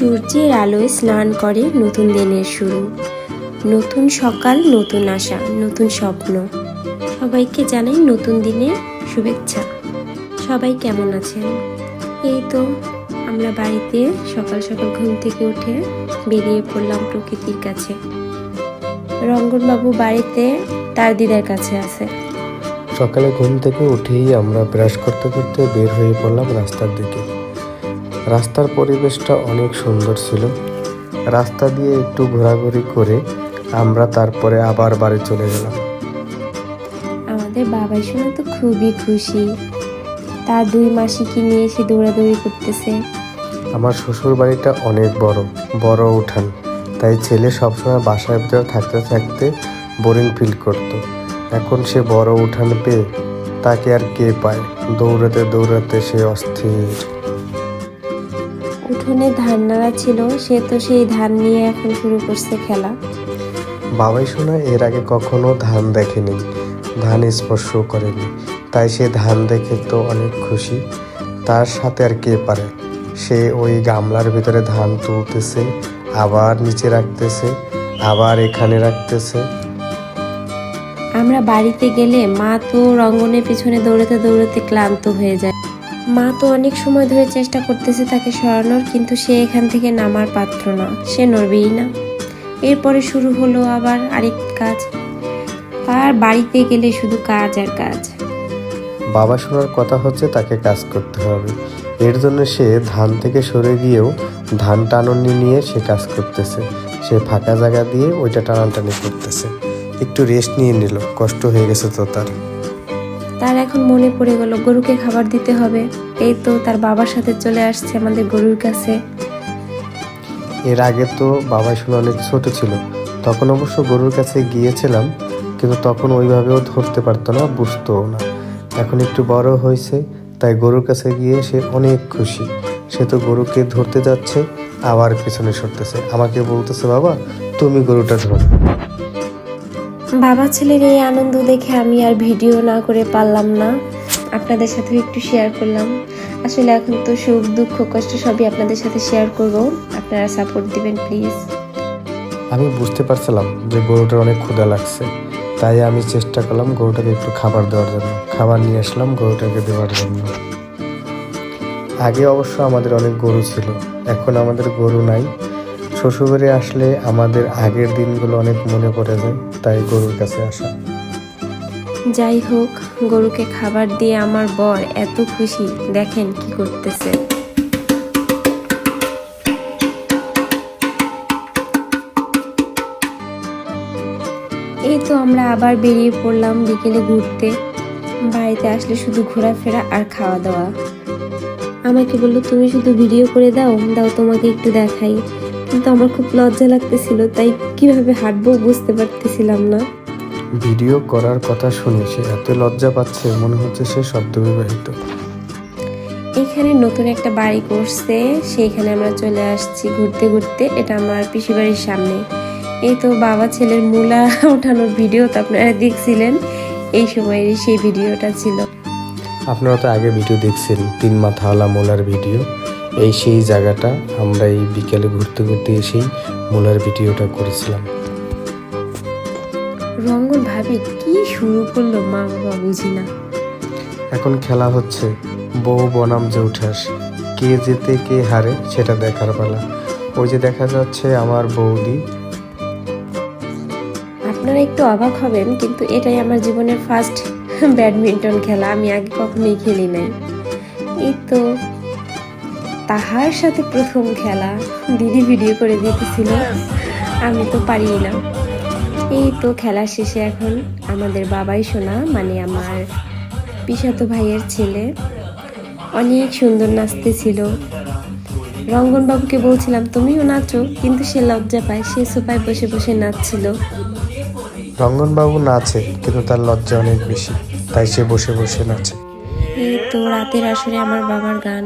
সূর্যের আলোয় স্নান করে নতুন দিনের শুরু। নতুন সকাল, নতুন আশা, নতুন স্বপ্ন। সবাইকে জানাই নতুন দিনের শুভেচ্ছা। সবাই কেমন আছেন? এই তো আমরা বাড়িতে সকাল সকাল ঘুম থেকে উঠে বেরিয়ে পড়লাম প্রকৃতির কাছে। রঙ্গনবাবু বাড়িতে তার দিদার কাছে আছে। সকালে ঘুম থেকে উঠেই আমরা ব্রাশ করতে করতে বের হয়ে পড়লাম রাস্তার দিকে। রাস্তার পরিবেশটা অনেক সুন্দর ছিল। রাস্তা দিয়ে একটু ঘোরাঘুরি করে আমরা তারপরে আবার বাড়ি চলে গেলাম। আমাদের বাবাই শোনা তো খুবই খুশি। তার দুই মাসিকে নিয়ে এসে দৌড়াদৌড়ি করতেছে। আমার শ্বশুর বাড়িটা অনেক বড় বড় উঠান। তাই ছেলে সবসময় বাসার ভিতরে থাকতে থাকতে বোরিং ফিল করতো। এখন সে বড় উঠান পেয়ে তাকে আর কে পায়? দৌড়াতে দৌড়াতে সে অস্থির। উঠোনে ধান নাড়া ছিল সে তো সেই ধান নিয়ে এখন শুরু করছে খেলা। বাবাই শোনা এর আগে কখনো ধান দেখেনি ধান স্পর্শ করেনি। তাই সে ধান দেখে তো অনেক খুশি। তার সাথে আর কে পারে? সে ওই গামলার ভিতরে ধান তুলতেছে আবার নিচে রাখতেছে আবার এখানে রাখতেছে। আমরা বাড়িতে গেলে মা তো রঙ্গনের পিছনে দৌড়াতে দৌড়াতে ক্লান্ত হয়ে যায়। মা তো অনেক সময় ধরে চেষ্টা করতেছে তাকে সরানোর, কিন্তু সে এখান থেকে নামার পাত্র না। সে নড়বেই না। এরপরে শুরু হলো আবার আরেক কাজ। আর বাড়িতে গেলে শুধু কাজ আর কাজ। বাবা শোনার কথা হচ্ছে তাকে কাজ করতে হবে। এর জন্য সে ধান থেকে সরে গিয়েও ধান টাননি নিয়ে সে কাজ করতেছে। সে ফাঁকা জায়গা দিয়ে ওইটা টানাটানি করতেছে। একটু রেস্ট নিয়ে নিল। কষ্ট হয়ে গেছে তো তার। তার এখন মনে পড়ে গেল, গরুকে খাবার দিতে হবে। এই তো তার বাবার সাথে চলে আসছে আমাদের গরুর কাছে। এর আগে তো বাবা শোনা অনেক ছোট ছিল। তখন অবশ্য গরুর কাছে গিয়েছিলাম, কিন্তু তখন ওইভাবেও ধরতে পারতো না, বুঝতোও না। এখন একটু বড় হয়েছে, তাই গরুর কাছে গিয়ে সে অনেক খুশি। সে তো গরুকে ধরতে যাচ্ছে, আবার পিছনে সরতেছে। আমাকে বলতেছে, বাবা, তুমি গরুটা ধরো। বাবা ছেলের এই আনন্দ দেখে আমি আর ভিডিও না করে পারলাম না। আপনাদের সাথে একটু শেয়ার করলাম। আসলে এখন তো সুখ, দুঃখ, কষ্ট সবই আপনাদের সাথে শেয়ার করব। আপনারা সাপোর্ট দিবেন প্লিজ আমি বুঝতে পারছিলাম যে গরুটার অনেক ক্ষুধা লাগছে। তাই আমি চেষ্টা করলাম গরুটাকে একটু খাবার দেওয়ার জন্য। খাবার নিয়ে আসলাম গরুটাকে দেওয়ার জন্য। আগে অবশ্য আমাদের অনেক গরু ছিল। এখন আমাদের গরু নাই। শ্বশুরবাড়ি আসলে আমাদের আগের দিনগুলো অনেক মনে পড়ে যায়, তাই গরুর কাছে আসা। যাই হোক, গরুকে খাবার দিয়ে আমার বর এত খুশি, দেখেন কি করতেছে। এই তো আমরা আবার বেরিয়ে পড়লাম বিকেলে ঘুরতে। বাড়িতে আসলে শুধু ঘোরাফেরা আর খাওয়া দাওয়া আমাকে বলল, তুমি শুধু ভিডিও করে দাও দাও তোমাকে একটু দেখাই। কিন্তু আমার খুব লজ্জা লাগতেছিল তাই কীভাবে হাঁটবো বুঝতে পারতেছিলাম না। ভিডিও করার কথা শুনে সে এত লজ্জা পাচ্ছে মনে হচ্ছে সে শব্দ বিবাহিত এখানে নতুন একটা বাড়ি করছে সেইখানে আমরা চলে আসছি ঘুরতে ঘুরতে এটা আমার পিসি বাড়ির সামনে। এই তো বাবা ছেলের মূলা ওঠানোর ভিডিও তো আপনারা দেখছিলেন এই সময়ের সেই ভিডিওটা ছিল। আপনারা তো আগে ভিডিও দেখছেন তিন মাথাওয়ালা মোলার ভিডিও। এই সেই জায়গাটা আমরা এই বিকেলে ঘুরতে ঘুরতে এসেই মোলার ভিডিওটা করেছিলাম। রঙ্গন ভাবি কি শুরু করল মা বাবা বুঝি না। এখন খেলা হচ্ছে বউ বনাম যে উঠাস কে যেতে কে হারে সেটা দেখার পালা। ওই যে দেখা যাচ্ছে আমার বৌদি। আপনারা একটু অবাক হবেন কিন্তু এটাই আমার জীবনের ফার্স্ট ব্যাডমিন্টন খেলা আমি আগে কখনোই খেলি নাই। এই তো তাহার সাথে প্রথম খেলা। দিদি ভিডিও করে দিতেছিল। আমি তো পারি না এই তো খেলা শেষে এখন আমাদের বাবাই শোনা মানে আমার পিসাতো ভাইয়ের ছেলে অনেক সুন্দর নাচতেছিল। রঙ্গনবাবুকে বলছিলাম তুমিও নাচো। কিন্তু সে লজ্জা পায় সে সোফায় বসে বসে নাচছিল। রঙ্গনবাবু নাচে কিন্তু তার লজ্জা অনেক বেশি। তাই সে বসে বসে নাচে। এই তো রাতের আসরে আমার বাবার গান।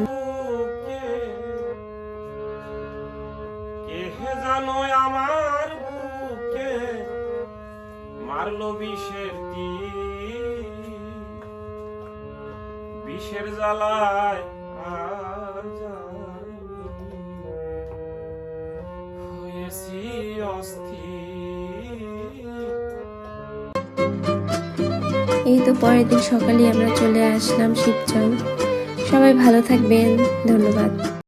আমার বুকে, মারলো বিষের বিষের জ্বালায় আর গেছি এই তো পরের দিন সকালে আমরা চলে আসলাম শিবচর। সবাই ভালো থাকবেন। ধন্যবাদ।